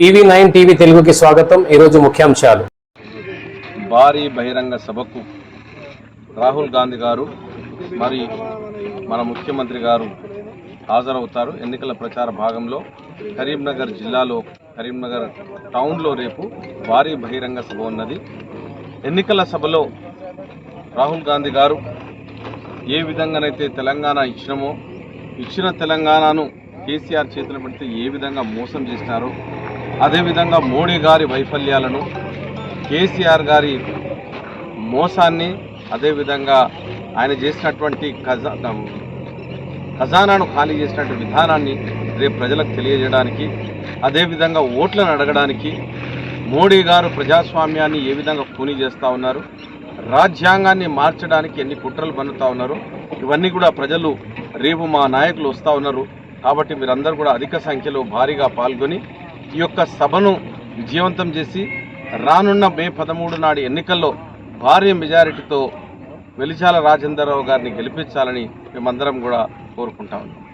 EV nine TV తెలుగుకి స్వాగతం. ఈరోజు ముఖ్యాంశాలు. భారీ బహిరంగ సభకు రాహుల్ గాంధీ గారు మరి మన ముఖ్యమంత్రి గారు హాజరవుతారు. ఎన్నికల ప్రచార భాగంలో కరీంనగర్ జిల్లాలో కరీంనగర్ టౌన్లో రేపు భారీ బహిరంగ సభ ఉన్నది. ఎన్నికల సభలో రాహుల్ గాంధీ గారు ఏ విధంగానైతే తెలంగాణ ఇచ్చినామో ఇచ్చిన తెలంగాణను కేసీఆర్ చేతులు పెడితే ఏ విధంగా మోసం చేసినారో అదేవిధంగా మోడీ గారి వైఫల్యాలను కేసీఆర్ గారి మోసాన్ని అదేవిధంగా ఆయన చేసినటువంటి ఖజా ఖజానాను ఖాళీ చేసినటువంటి విధానాన్ని రేపు ప్రజలకు తెలియజేయడానికి అదేవిధంగా ఓట్లను అడగడానికి మోడీ గారు ప్రజాస్వామ్యాన్ని ఏ విధంగా కూని చేస్తూ ఉన్నారు రాజ్యాంగాన్ని మార్చడానికి ఎన్ని కుట్రలు పన్నుతా ఉన్నారు ఇవన్నీ కూడా ప్రజలు రేపు మా నాయకులు వస్తూ ఉన్నారు. కాబట్టి మీరందరూ కూడా అధిక సంఖ్యలో భారీగా పాల్గొని ఈ యొక్క సభను విజయవంతం చేసి రానున్న మే పదమూడు నాడు ఎన్నికల్లో భారీ మెజారిటీతో వెలిచాల రాజేంద్రరావు గారిని గెలిపించాలని మేమందరం కూడా కోరుకుంటా ఉన్నాం.